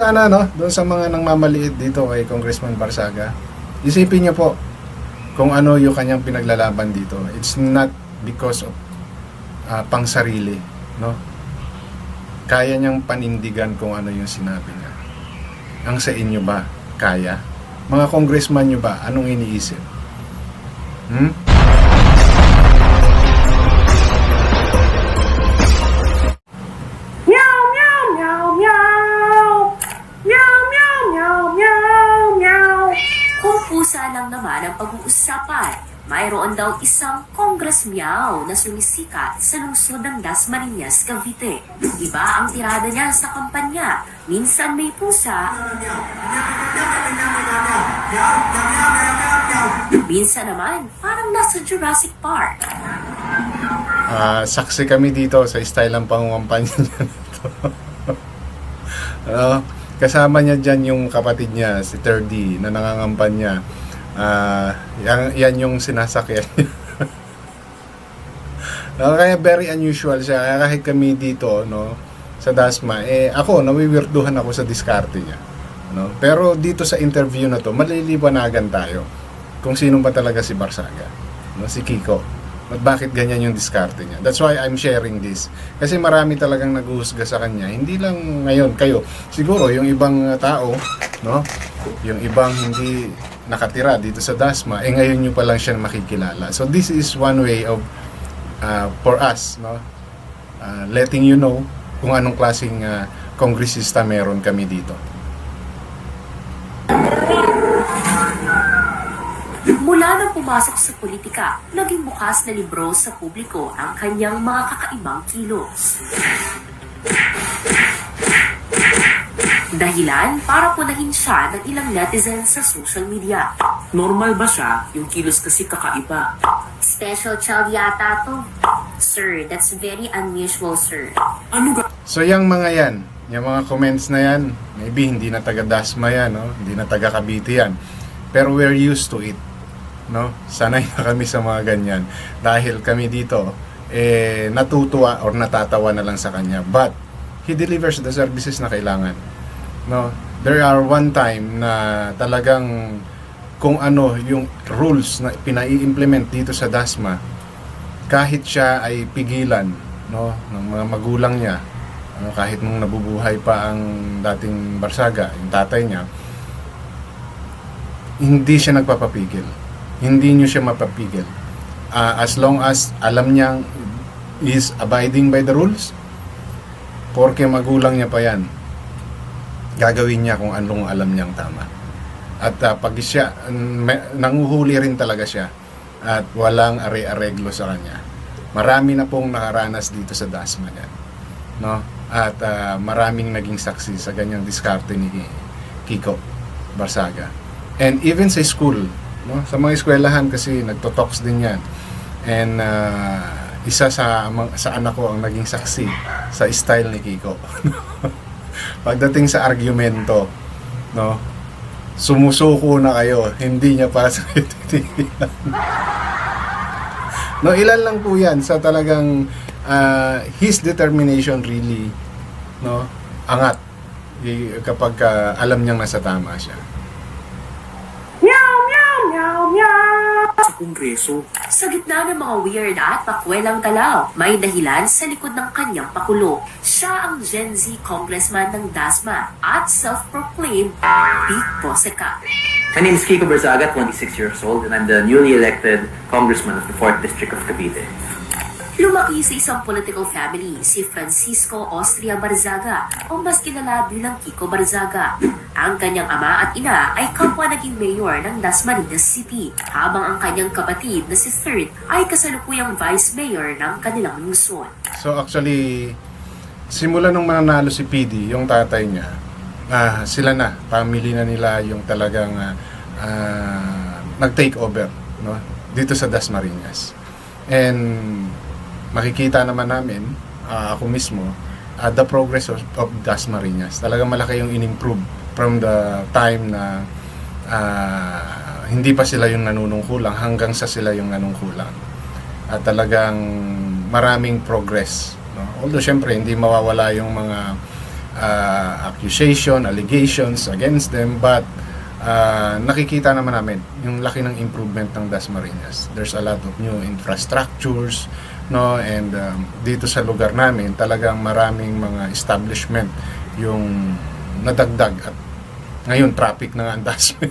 Sana no, doon sa mga nang mamaliit dito kay Congressman Barsaga, isipin niyo po kung ano yung kanyang pinaglalaban dito. It's not because of ah, pang sarili, no? Kaya niyang panindigan kung ano yung sinabi niya. Ang sa inyo ba, kaya? Mga congressman niyo ba, anong iniisip? Hmm? Lang naman ang pag-uusapan, mayroon daw isang Congress Meow na sumisikat sa lungsod ng Dasmariñas, Cavite. Iba ang tirada niya sa kampanya. Minsan may pusa, minsan naman parang nasa Jurassic Park. Ah, saksi kami dito sa style ng pangungampanya niya. Ano, kasama niya dyan yung kapatid niya, si 3D, na nangangampanya. Ah, yan, yan yung sinasakyan. No, kaya very unusual siya. Kaya kahit kami dito, no, sa Dasma, eh, ako, nawiwirduhan ako sa diskarte niya. No? Pero dito sa interview na to, maliliwanagan tayo kung sino ba talaga si Barsaga. No? Si Kiko. At bakit ganyan yung diskarte niya. That's why I'm sharing this. Kasi marami talagang naguhusga sa kanya. Hindi lang ngayon kayo. Siguro yung ibang uh, tao, no? Yung ibang hindi nakatira dito sa Dasma, eh ngayon nyo pa lang siya makikilala. So this is one way of uh, for us, no? Uh, letting you know kung anong klaseng uh, kongresista meron kami dito. Mula nang pumasok sa politika, naging bukas na libro sa publiko ang kanyang mga kakaibang kilos. Dahilan para punahin siya ng ilang netizens sa social media. Normal ba siya? Yung kilos kasi kakaiba. Special child yata to. Sir, that's very unusual, sir. Ano ga? So yung mga yan, yung mga comments na yan, maybe hindi na taga Dasma yan, no? hindi na taga Cavite yan. Pero we're used to it. No? Sanay na kami sa mga ganyan. Dahil kami dito, eh, natutuwa or natatawa na lang sa kanya. But, he delivers the services na kailangan. No? There are one time na talagang kung ano yung rules na pinai-implement dito sa Dasma, kahit siya ay pigilan no ng mga magulang niya ano, kahit nung nabubuhay pa ang dating Barsaga yung tatay niya hindi siya nagpapapigil. Hindi niyo siya mapapigil. Ah, as long as alam niyang is abiding by the rules porke magulang niya pa yan gagawin niya kung anong alam niyang tama at ah, pag siya may- nanguhuli rin talaga siya at walang are-areglo sa kanya. Marami na pong nakaranas dito sa Dasma yan. No? At ah, maraming naging saksi sa ganyang diskarte ni Kiko Barsaga. And even sa school, no? sa mga eskwelahan kasi nagtotoks din yan. And ah, isa sa sa anak ko ang naging saksi sa style ni Kiko. Pagdating sa argumento, no? Sumusuko na kayo, hindi niya para sa No, ilan lang po 'yan sa talagang ah, his determination really no angat kapag ah, alam niyang nasa tama siya. Sa kongreso. Sa gitna ng mga weird at pakwelang galaw, may dahilan sa likod ng kanyang pakulo. Siya ang Gen Z congressman ng Dasma at self-proclaimed Big Boseka. My name is Kiko Berzaga, 26 years old, and I'm the newly elected congressman of the 4th District of Cavite. Lumaki sa isang political family, si Francisco Austria Barzaga o mas kilala bilang Kiko Barzaga. Ang kanyang ama at ina ay kapwa naging mayor ng Dasmariñas City, habang ang kanyang kapatid na si Third ay kasalukuyang vice mayor ng kanilang lungsod. So actually simula nung mananalo si PD, yung tatay niya, ah, sila na, family na nila yung talagang ah, nag-take over no dito sa Dasmariñas. And makikita naman namin, ah, ako mismo, ah, the progress of, of Dasmariñas. Talagang malaki yung in-improve from the time na ah, hindi pa sila yung nanunungkulang hanggang sa sila yung nanungkulang. At talagang maraming progress. No? Although syempre hindi mawawala yung mga uh, accusation, allegations against them, but uh, nakikita naman namin yung laki ng improvement ng Dasmariñas. There's a lot of new infrastructures, no, and um, dito sa lugar namin, talagang maraming mga establishment yung nadagdag at ngayon traffic na ang Dasma.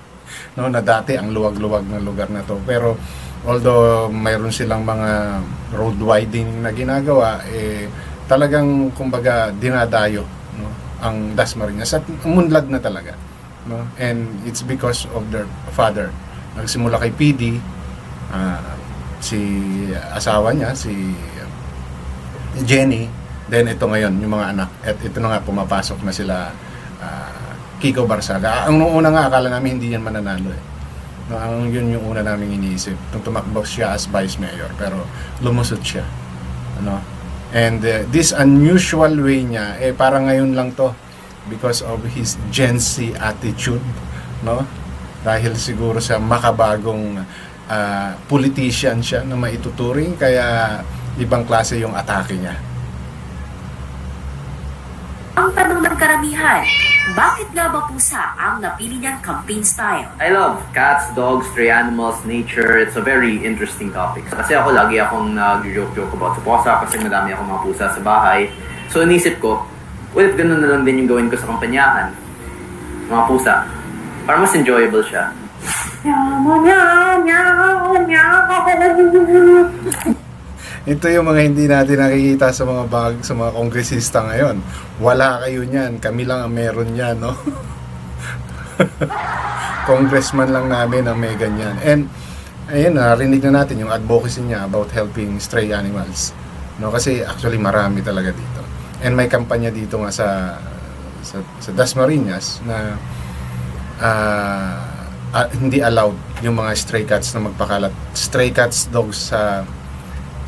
no, na dati ang luwag-luwag ng lugar na to. Pero although mayroon silang mga road widening na ginagawa, eh, talagang kumbaga dinadayo no, ang Dasmariñas at umunlad na talaga. No? And it's because of their father. Nagsimula kay PD, ah, si asawa niya, si Jenny, then ito ngayon, yung mga anak. At ito na nga, pumapasok na sila ah, Kiko Barsaga. Ang nung una nga, akala namin hindi yan mananalo eh. No, ang yun yung una namin iniisip. Nung tumakbo siya as vice mayor, pero lumusot siya. Ano? And uh, this unusual way niya, eh parang ngayon lang to because of his Gen Z attitude, no? Dahil siguro sa makabagong ah, politician siya na maituturing, kaya ibang klase yung atake niya. Ang tanong ng karamihan, bakit nga ba pusa ang napili niyang campaign style? I love cats, dogs, stray animals, nature. It's a very interesting topic. Kasi ako lagi akong nag-joke-joke about sa pusa kasi madami akong mga pusa sa bahay. So inisip ko, what if ganun na lang din yung gawin ko sa kampanyahan? Mga pusa. Para mas enjoyable siya. Ito yung mga hindi natin nakikita sa mga bag, sa mga kongresista ngayon. Wala kayo niyan, kami lang ang meron niyan, no? Congressman lang namin ang may ganyan. And ayun, narinig na natin yung advocacy niya about helping stray animals. No, kasi actually marami talaga dito. And may kampanya dito nga sa sa, sa Dasmariñas na ah, ah, hindi allowed yung mga stray cats na magpakalat. Stray cats dogs sa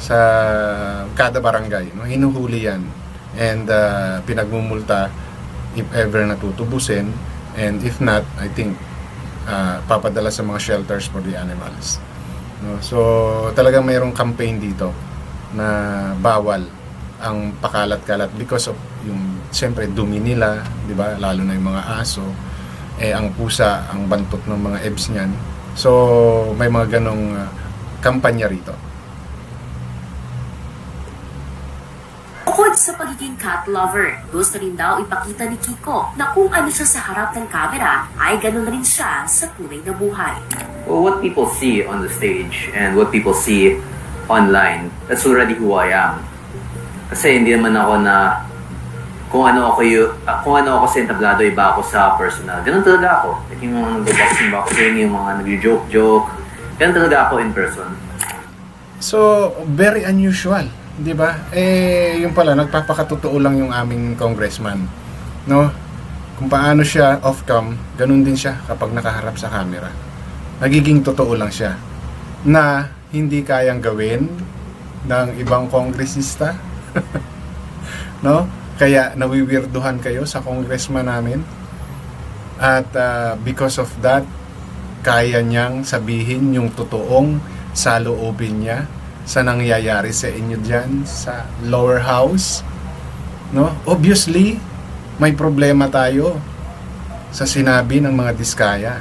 sa kada barangay. No? Hinuhuli yan. And uh, pinagmumulta if ever natutubusin. And if not, I think uh, papadala sa mga shelters for the animals. No? So talagang mayroong campaign dito na bawal ang pakalat-kalat because of yung siyempre dumi nila, 'di ba? Lalo na yung mga aso. Eh ang pusa, ang bantot ng mga ebs niyan. So may mga ganong uh, kampanya rito. Bukod sa pagiging cat lover, gusto rin daw ipakita ni Kiko na kung ano siya sa harap ng camera ay ganun rin siya sa tunay na buhay. Well, what people see on the stage and what people see online, that's already who I am. Kasi hindi naman ako na kung ano ako yung, ah, kung ano ako sa entablado, iba ako sa personal. Ganun talaga ako. Like yung mga nag-boxing-boxing, yung mga nag-joke-joke. Ganun talaga ako in person. So, very unusual, 'di ba? Eh, yung pala nagpapakatotoo lang yung aming congressman, no? Kung paano siya off-cam, ganun din siya kapag nakaharap sa camera. Nagiging totoo lang siya na hindi kayang gawin ng ibang kongresista. no? Kaya nawiwirduhan kayo sa congressman namin. At ah, because of that, kaya niyang sabihin yung totoong saloobin niya sa nangyayari sa inyo dyan sa lower house. No? Obviously, may problema tayo sa sinabi ng mga diskaya.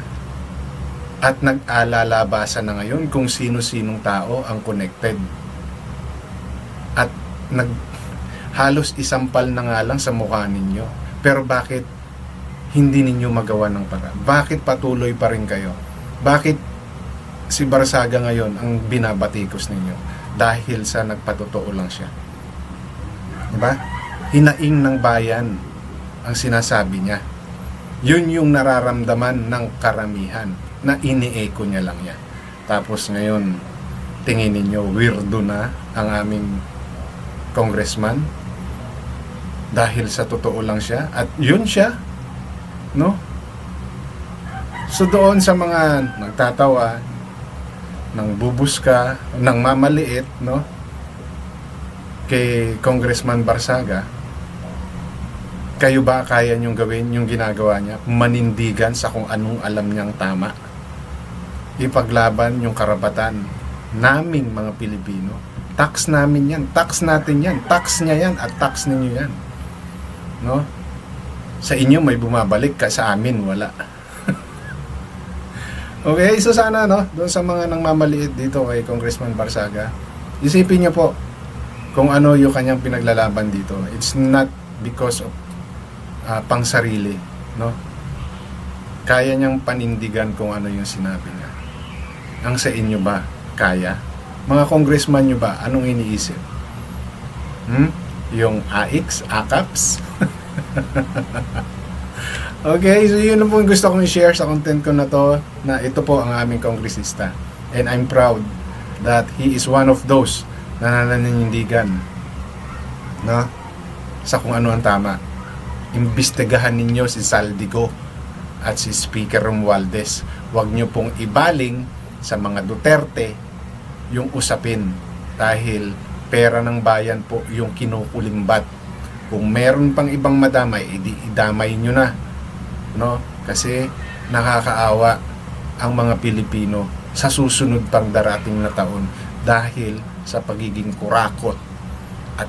At nag-alalabasan na ngayon kung sino-sinong tao ang connected. At nag halos isampal na nga lang sa mukha ninyo. Pero bakit hindi ninyo magawa ng paraan? Bakit patuloy pa rin kayo? Bakit si Barsaga ngayon ang binabatikos ninyo dahil sa nagpatotoo lang siya. Diba? Hinaing ng bayan ang sinasabi niya. Yun yung nararamdaman ng karamihan na ini-echo niya lang yan. Tapos ngayon, tingin ninyo, weirdo na ang aming congressman dahil sa totoo lang siya. At yun siya no? So doon sa mga nagtatawa nang bubuska nang mamaliit no? Kay Congressman Barsaga kayo ba kaya niyong gawin yung ginagawa niya? Manindigan sa kung anong alam niyang tama. Ipaglaban yung karapatan naming mga Pilipino. Tax namin yan tax natin yan tax niya yan at tax ninyo yan No? Sa inyo may bumabalik ka sa amin wala. okay, so sana no, doon sa mga nang mamaliit dito kay Congressman Barsaga, isipin niyo po kung ano yung kanyang pinaglalaban dito. It's not because of ah, pang sarili, no? Kaya niyang panindigan kung ano yung sinabi niya. Ang sa inyo ba, kaya? Mga congressman nyo ba, anong iniisip? Hmm? Yung AX, ACAPS? okay, so yun na po yung gusto kong i-share sa content ko na to, na ito po ang aming kongresista. And I'm proud that he is one of those na nananindigan no? sa kung ano ang tama. Imbestigahan ninyo si Saldigo at si Speaker Romualdez. Huwag nyo pong ibaling sa mga Duterte yung usapin dahil pera ng bayan po yung kinukulimbat. Kung meron pang ibang madamay, edi idamay nyo na. No? Kasi nakakaawa ang mga Pilipino sa susunod pang darating na taon dahil sa pagiging kurakot at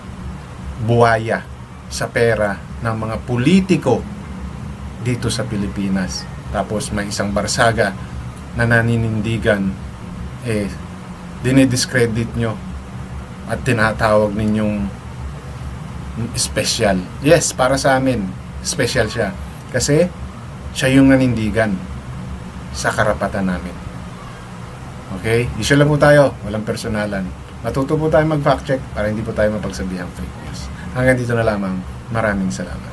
buwaya sa pera ng mga politiko dito sa Pilipinas. Tapos may isang barsaga na naninindigan eh dinidiscredit nyo at tinatawag ninyong special. Yes, para sa amin, special siya. Kasi siya yung nanindigan sa karapatan namin. Okay? Issue lang po tayo. Walang personalan. Matuto po tayo mag-fact check para hindi po tayo mapagsabihang fake news. Hanggang dito na lamang. Maraming salamat.